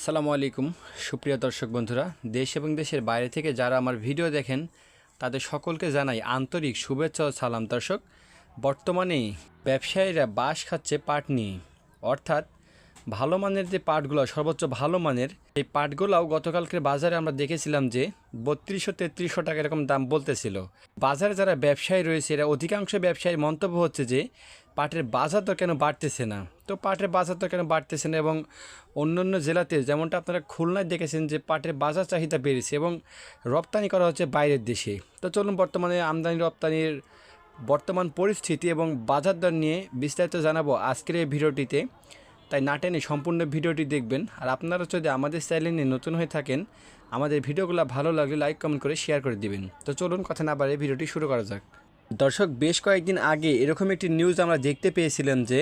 আসসালামু আলাইকুম। সুপ্রিয় দর্শক বন্ধুরা, দেশ এবং দেশের বাইরে থেকে যারা আমার ভিডিও দেখেন, তাদের সকলকে জানাই আন্তরিক শুভেচ্ছা ও সালাম দর্শক। বর্তমানে ব্যবসায়ীরা বাস খাচ্ছে পাট নিয়ে। অর্থাৎ ভালো মানের যে পাটগুলো, সর্বোচ্চ ভালো মানের, এই পাটগুলোও গতকালকের বাজারে আমরা দেখেছিলাম যে বত্রিশশো তেত্রিশশো টাকা এরকম দাম বলতেছিল। বাজারে যারা ব্যবসায়ী রয়েছে, এরা অধিকাংশ ব্যবসায়ীর মন্তব্য হচ্ছে যে পাটের বাজার তো কেন বাড়তেছে না। তো পাটের বাজার তো কেন বাড়তেছে না এবং অন্য অন্য জেলাতে যেমনটা আপনারা খুলনায় দেখেছেন যে পাটের বাজার চাহিদা বেড়েছে এবং রপ্তানি করা হচ্ছে বাইরের দেশে। তো চলুন বর্তমানে আমদানি, রপ্তানির বর্তমান পরিস্থিতি এবং বাজার দর নিয়ে বিস্তারিত জানাব আজকের এই ভিডিওটিতে। তাই না টেনে সম্পূর্ণ ভিডিওটি দেখবেন। আর আপনারা যদি আমাদের চ্যানেলে নতুন হয়ে থাকেন, আমাদের ভিডিওগুলো ভালো লাগলে লাইক, কমেন্ট করে শেয়ার করে দিবেন। তো চলুন কথা না বাড়ে ভিডিওটি শুরু করা যাক। দর্শক, বেশ কয়েকদিন আগে এরকম একটি নিউজ আমরা দেখতে পেয়েছিলাম যে,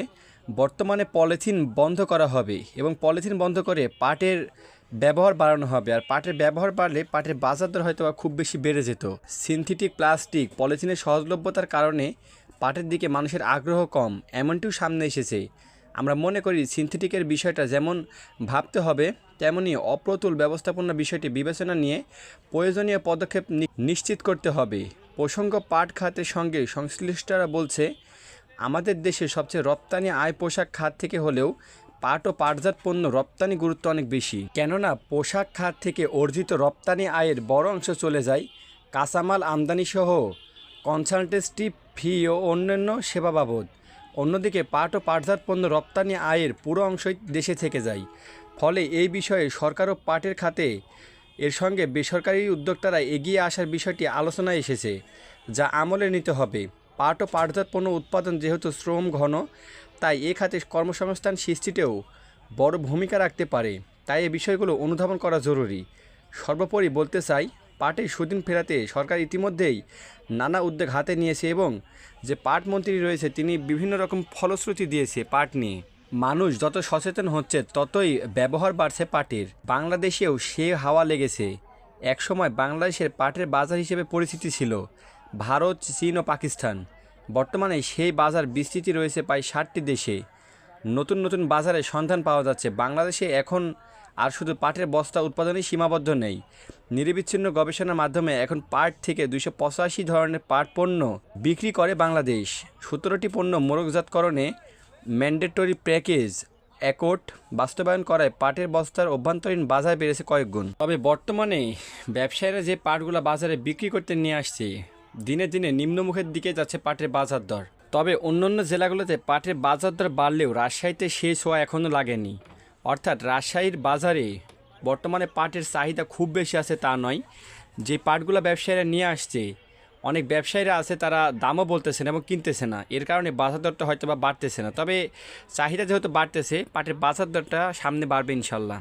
বর্তমানে পলিথিন বন্ধ করা হবে এবং পলিথিন বন্ধ করে পাটের ব্যবহার বাড়ানো হবে। আর পাটের ব্যবহার বাড়লে পাটের বাজার দর হয়তো খুব বেশি বেড়ে যেত। সিনথেটিক প্লাস্টিক পলিথিনের সহজলভ্যতার কারণে পাটের দিকে মানুষের আগ্রহ কম, এমনটিও সামনে এসেছে। আমরা মনে করি সিনথেটিকের বিষয়টা যেমন ভাবতে হবে, তেমনি অপ্রতুল ব্যবস্থাপনা বিষয়টি বিবেচনা নিয়ে প্রয়োজনীয় পদক্ষেপ নিশ্চিত করতে হবে। প্রসঙ্গ পাট খাতের সঙ্গে সংশ্লিষ্টরা বলছে, আমাদের দেশে সবচেয়ে রপ্তানি আয় পোশাক খাত থেকে হলেও পাট ও পাটজাত পণ্য রপ্তানি গুরুত্ব অনেক বেশি। কেননা পোশাক খাত থেকে অর্জিত রপ্তানি আয়ের বড় অংশ চলে যায় কাঁচামাল আমদানিসহ কনসালটেন্সি ফি ও অন্যান্য সেবা বাবদ। অন্যদিকে পাট ও পাটজাত পণ্য রপ্তানি আয়ের পুরো অংশই দেশে থেকে যায়। ফলে এই বিষয়ে সরকার ও পাটের খাতে এর সঙ্গে বেসরকারি উদ্যোক্তারা এগিয়ে আসার বিষয়টি আলোচনায় এসেছে, যা আমলে নিতে হবে। পাট ও পাটজাত পণ্য উৎপাদন যেহেতু শ্রম ঘন, তাই এ খাতে কর্মসংস্থান সৃষ্টিতেও বড় ভূমিকা রাখতে পারে। তাই এই বিষয়গুলো অনুধাবন করা জরুরি। সর্বোপরি বলতে চাই পাটের সুদিন ফেরাতে সরকার ইতিমধ্যেই নানা উদ্যোগ হাতে নিয়েছে এবং যে পাট মন্ত্রী রয়েছে তিনি বিভিন্ন রকম ফলশ্রুতি দিয়েছে পাট নিয়ে। মানুষ যত সচেতন হচ্ছে, ততই ব্যবহার বাড়ছে পাটের বাংলাদেশেও সে হাওয়া লেগেছে। একসময় বাংলাদেশের পাটের বাজার হিসেবে পরিচিতি ছিল, ভারত, চীন ও পাকিস্তান। বর্তমানে সেই বাজার বিস্তৃতি রয়েছে প্রায় ষাটটি দেশে। নতুন নতুন বাজারে সন্ধান পাওয়া যাচ্ছে। বাংলাদেশে এখন আর শুধু পাটের বস্তা উৎপাদনই সীমাবদ্ধ নেই। নিরবিচ্ছিন্ন গবেষণার মাধ্যমে এখন পাট থেকে দুইশো পঁচাশি ধরনের পাট পণ্য বিক্রি করে বাংলাদেশ। সতেরোটি পণ্য মোড়কজাতকরণে ম্যান্ডেটরি প্যাকেজ অ্যাকোর্ড বাস্তবায়ন করায় পাটের বস্তার অভ্যন্তরীণ বাজার বেড়েছে কয়েক গুণ তবে বর্তমানে ব্যবসায়ীরা যে পাটগুলো বাজারে বিক্রি করতে নিয়ে আসছে, দিনে দিনে নিম্নমুখের দিকে যাচ্ছে পাটের বাজার দর। তবে অন্যান্য জেলাগুলোতে পাটের বাজার দর বাড়লেও রাজশাহীতে শেষ হওয়া এখনও লাগেনি। অর্থাৎ রাজশাহীর বাজারে বর্তমানে পাটের চাহিদা খুব বেশি আছে তা নয়। যে পাটগুলো ব্যবসায়ীরা নিয়ে আসছে, অনেক ব্যবসায়ীরা আছে তারা দামও বলতেছে না এবং কিনতেছে না। এর কারণে বাজার দরটা হয়তো বা বাড়তেছে না। তবে চাহিদা যেহেতু বাড়তেছে, পাটের বাজার দরটা সামনে বাড়বে ইনশাল্লাহ।